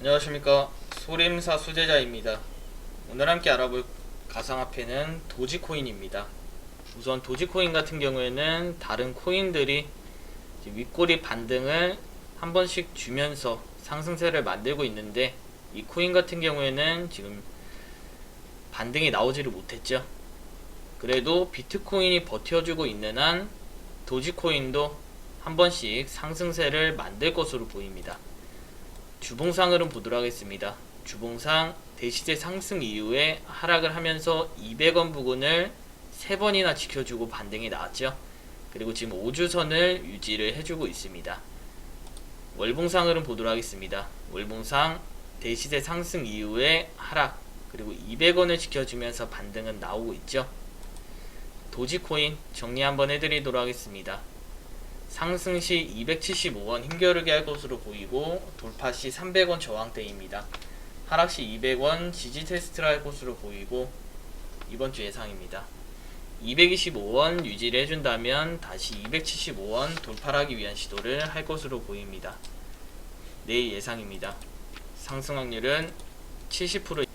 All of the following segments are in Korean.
안녕하십니까. 소림사 수제자입니다. 오늘 함께 알아볼 가상화폐는 도지코인입니다. 우선 도지코인 같은 경우에는 다른 코인들이 윗꼬리 반등을 한 번씩 주면서 상승세를 만들고 있는데 이 코인 같은 경우에는 지금 반등이 나오지를 못했죠. 그래도 비트코인이 버텨주고 있는 한 도지코인도 한 번씩 상승세를 만들 것으로 보입니다 주봉상으로 보도록 하겠습니다. 주봉상 대시세 상승 이후에 하락을 하면서 200원 부근을 3번이나 지켜주고 반등이 나왔죠. 그리고 지금 5주선을 유지를 해주고 있습니다. 월봉상으로 보도록 하겠습니다. 월봉상 대시세 상승 이후에 하락 그리고 200원을 지켜주면서 반등은 나오고 있죠. 도지코인 정리 한번 해드리도록 하겠습니다. 상승 시 275원 힘겨루게 할 것으로 보이고 돌파 시 300원 저항대입니다. 하락 시 200원 지지 테스트를 할 것으로 보이고 이번 주 예상입니다. 225원 유지를 해준다면 다시 275원 돌파하기 위한 시도를 할 것으로 보입니다. 내일 예상입니다. 상승 확률은 70%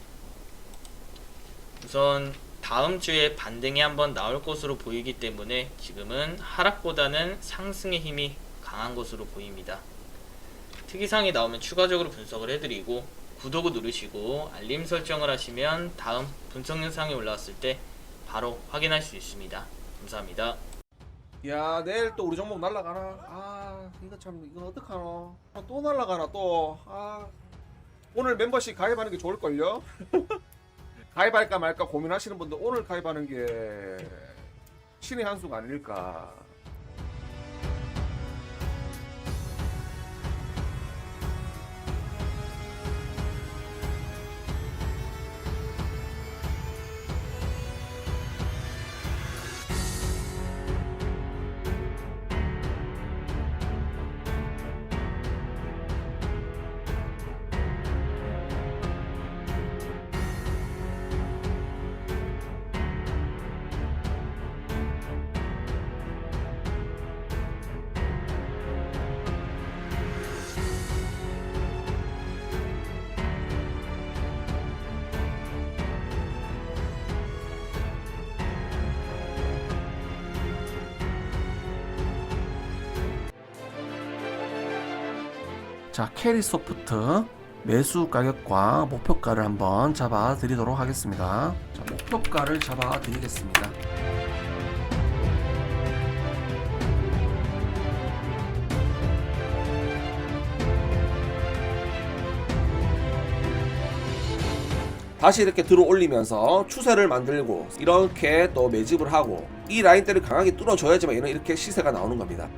우선 다음 주에 반등이 한번 나올 것으로 보이기 때문에 지금은 하락보다는 상승의 힘이 강한 것으로 보입니다. 특이사항이 나오면 추가적으로 분석을 해드리고 구독을 누르시고 알림 설정을 하시면 다음 분석 영상이 올라왔을 때 바로 확인할 수 있습니다. 감사합니다. 야 내일 또 우리 종목 날라가나? 아 이거 참 이거 어떡하노? 아, 또 날라가나 또? 아 오늘 멤버십 가입하는 게 좋을걸요? 가입할까 말까 고민하시는 분들 오늘 가입하는 게 신의 한 수가 아닐까? 자, 캐리 소프트 매수 가격과 목표가를 한번 잡아 드리도록 하겠습니다. 자, 목표가를 잡아 드리겠습니다. 다시 이렇게 들어 올리면서 추세를 만들고 이렇게 또 매집을 하고 이 라인대를 강하게 뚫어줘야지만 이런 이렇게 시세가 나오는 겁니다.